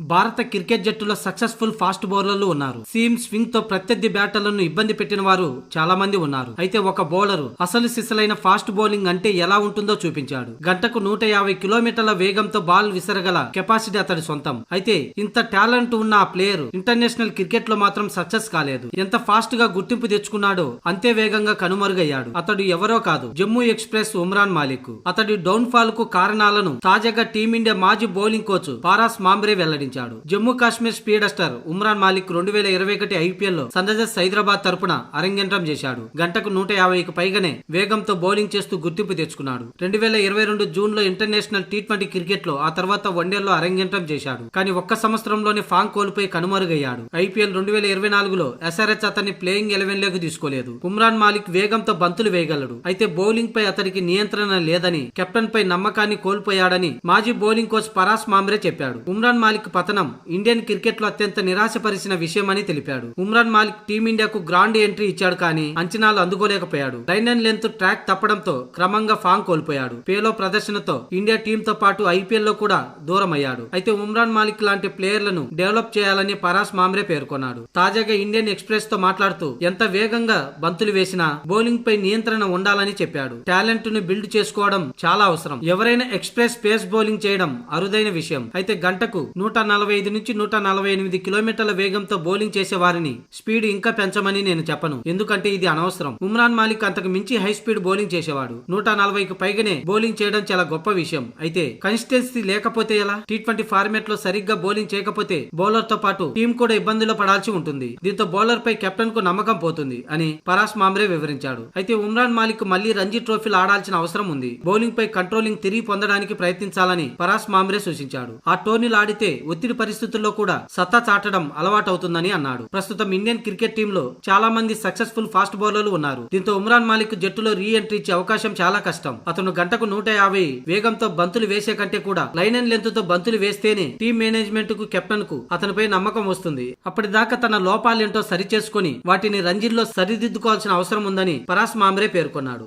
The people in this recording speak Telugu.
భారత క్రికెట్ జట్టులో సక్సెస్ఫుల్ ఫాస్ట్ బౌలర్లు ఉన్నారు. సీమ్ స్వింగ్తో ప్రత్యర్థి బ్యాటర్లను ఇబ్బంది పెట్టిన వారు చాలా మంది ఉన్నారు. అయితే ఒక బౌలర్ అసలు సిసలైన ఫాస్ట్ బౌలింగ్ అంటే ఎలా ఉంటుందో చూపించాడు. గంటకు నూట యాభై కిలోమీటర్ల వేగంతో బాల్ విసరగల కెపాసిటీ అతడి సొంతం. అయితే ఇంత టాలెంట్ ఉన్న ఆ ప్లేయర్ ఇంటర్నేషనల్ క్రికెట్లో మాత్రం సక్సెస్ కాలేదు. ఎంత ఫాస్ట్గా గుర్తింపు తెచ్చుకున్నాడో అంతే వేగంగా కనుమరుగయ్యాడు. అతడు ఎవరో కాదు జమ్మూ ఎక్స్ప్రెస్ ఉమ్రాన్ మాలిక్. అతడి డౌన్ ఫాల్కు కారణాలను తాజాగా టీమిండియా మాజీ బౌలింగ్ కోచ్ పారాస్ మాంబ్రే వెల్లడించాడు జమ్మూ కాశ్మీర్ స్పీడస్టర్ ఉమ్రాన్ మాలిక్ రెండు వేల ఇరవై ఒకటి ఐపీఎల్లో సన్ రైజర్స్ హైదరాబాద్ తరపున అరంగేంట్రం చేశాడు. గంటకు నూట యాభైకి పైగానే వేగంతో బౌలింగ్ చేస్తూ గుర్తింపు తెచ్చుకున్నాడు. రెండు వేల ఇరవై రెండు జూన్లో ఇంటర్నేషనల్ టీ ట్వంటీ క్రికెట్లో ఆ తర్వాత వన్డేల్లో అరంగేంట్రం చేశాడు. కానీ ఒక్క సంవత్సరంలోనే ఫాంగ్ కోల్పోయి కనుమరుగయ్యాడు. ఐపీఎల్ రెండు వేల ఇరవై నాలుగులో ఎస్ఆర్హెచ్ అతన్ని ప్లేయింగ్ ఎలెవెన్లోకి తీసుకోలేదు. ఉమ్రాన్ మాలిక్ వేగంతో బంతులు వేయగలడు. అయితే బౌలింగ్ పై అతనికి నియంత్రణ లేదని కెప్టెన్ పై నమ్మకాన్ని కోల్పోయాడని మాజీ బౌలింగ్ కోచ్ పరాస్ మామ్రే చెప్పాడు. ఉమ్రాన్ మాలిక్ పతనం ఇండియన్ క్రికెట్లో అత్యంత నిరాశపరిచిన విషయమని తెలిపాడు. ఉమ్రాన్ మాలిక్ టీమిండియాకు గ్రాండ్ ఎంట్రీ ఇచ్చాడు కానీ అంచనాలు అందుకోలేకపోయాడు. లైన్ అండ్ లెంత్ ట్రాక్ తప్పడంతో క్రమంగా ఫామ్ కోల్పోయాడు. పేలో ప్రదర్శనతో ఇండియా టీంతో పాటు ఐపీఎల్లో కూడా దూరం అయ్యాడు అయితే ఉమ్రాన్ మాలిక్ లాంటి ప్లేయర్లను డెవలప్ చేయాలని పరాస్ మామ్రే పేర్కొన్నాడు. తాజాగా ఇండియన్ ఎక్స్ప్రెస్తో మాట్లాడుతూ ఎంత వేగంగా బంతులు వేసినా బౌలింగ్ పై నియంత్రణ ఉండాలని చెప్పాడు. టాలెంట్ను బిల్డ్ చేసుకోవడం చాలా అవసరం. ఎవరైనా ఎక్స్ప్రెస్ పేస్ బౌలింగ్ చేయడం అరుదైన విషయం. అయితే గంటకు నూట నలభై ఐదు నుంచి నూట నలభై ఎనిమిది కిలోమీటర్ల వేగంతో బౌలింగ్ చేసే వారిని స్పీడ్ ఇంకా పెంచమని నేను చెప్పను. ఎందుకంటే ఇది అనవసరం. ఉమ్రాన్ మాలిక్ అంతకు మించి హై స్పీడ్ బౌలింగ్ చేసేవాడు. నూట నలభైకి పైగానే బౌలింగ్ చేయడం చాలా గొప్ప విషయం. అయితే కన్సిస్టెన్సీ లేకపోతే ఎలా? టీ ట్వంటీ ఫార్మాట్లో సరిగ్గా బౌలింగ్ చేయకపోతే బౌలర్తో పాటు టీం కూడా ఇబ్బందులు పడాల్సి ఉంటుంది. దీంతో బౌలర్ పై కెప్టెన్కు నమ్మకం పోతుంది అని పరాస్ మామ్రే వివరించాడు. అయితే ఉమ్రాన్ మాలిక్ మళ్ళీ రంజీ ట్రోఫీలు ఆడాల్సిన అవసరం ఉంది. బౌలింగ్ పై కంట్రోలింగ్ తిరిగి పొందడానికి ప్రయత్నించాలని పరాస్ మామ్రే సూచించాడు. ఆ టోర్నీలు ఆడితే ఒత్తిడి పరిస్థితుల్లో కూడా సత్తా చాటడం అలవాటవుతుందని అన్నాడు. ప్రస్తుతం ఇండియన్ క్రికెట్ టీంలో చాలా మంది సక్సెస్ఫుల్ ఫాస్ట్ బౌలర్లు ఉన్నారు. దీంతో ఉమ్రాన్ మాలిక్ జట్టులో రీ ఎంట్రీ ఇచ్చే అవకాశం చాలా కష్టం. అతను గంటకు నూట యాభై వేగంతో బంతులు వేసే కంటే కూడా లైన్ అండ్ లెంత్తో బంతులు వేస్తేనే టీం మేనేజ్మెంట్కు కెప్టెన్కు అతనిపై నమ్మకం వస్తుంది. అప్పటిదాకా తన లోపాలేంటో సరిచేసుకుని వాటిని రంజీల్లో సరిదిద్దుకోవాల్సిన అవసరం ఉందని పరాస్ మామ్రే పేర్కొన్నాడు.